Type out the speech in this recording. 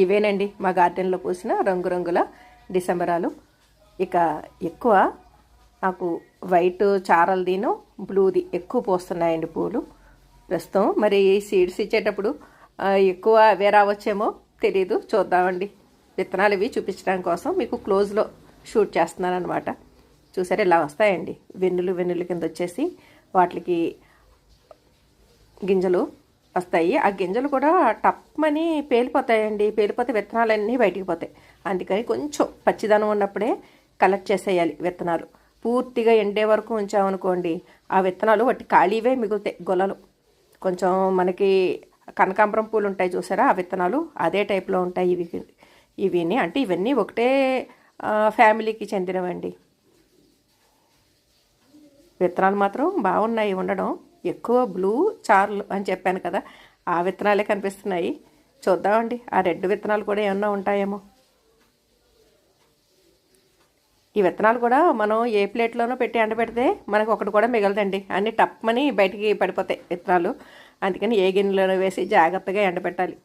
ఇవేనండి. మా గార్డెన్లో పూసిన రంగురంగుల డిసెంబరాలు. ఇక ఎక్కువ నాకు వైట్ చారలదిను బ్లూది ఎక్కువ పోస్తున్నాయండి పూలు. ప్రస్తుతం మరి సీడ్స్ ఇచ్చేటప్పుడు ఎక్కువ అవే రావచ్చేమో తెలీదు. చూద్దామండి. విత్తనాలు ఇవి చూపించడం కోసం మీకు క్లోజ్లో షూట్ చేస్తున్నాను అనమాట చూసారు ఇలా వస్తాయండి. వెన్నులు వెన్నులు కింద వచ్చేసి వాటికి గింజలు వస్తాయి ఆ గింజలు కూడా టప్మని పేలిపోతాయండి. పేలిపోతే విత్తనాలన్నీ బయటికి పోతాయి. అందుకని కొంచెం పచ్చిదనం ఉన్నప్పుడే కలెక్ట్ చేసేయాలి విత్తనాలు. పూర్తిగా ఎండే వరకు ఉంచామనుకోండి ఆ విత్తనాలు వాటి ఖాళీవే మిగులుతాయి గొలలు కొంచెం మనకి కనకాంబరం పూలు ఉంటాయి చూసారా? ఆ విత్తనాలు అదే టైప్లో ఉంటాయి ఇవి. ఇవిని అంటే ఇవన్నీ ఒకటే ఫ్యామిలీకి చెందినవండి. విత్తనాలు మాత్రం బాగున్నాయి ఉండడం ఎక్కువ బ్లూ చార్లు అని చెప్పాను కదా ఆ విత్తనాలే కనిపిస్తున్నాయి. చూద్దామండి ఆ రెడ్ విత్తనాలు కూడా ఏమన్నా ఉంటాయేమో. ఈ విత్తనాలు కూడా మనం ఏ ప్లేట్లోనో పెట్టి ఎండబెడితే మనకు ఒకటి కూడా మిగలదండి. అన్ని టప్మని బయటికి పడిపోతాయి విత్తనాలు. అందుకని ఏ గిన్నెలో వేసి జాగ్రత్తగా ఎండబెట్టాలి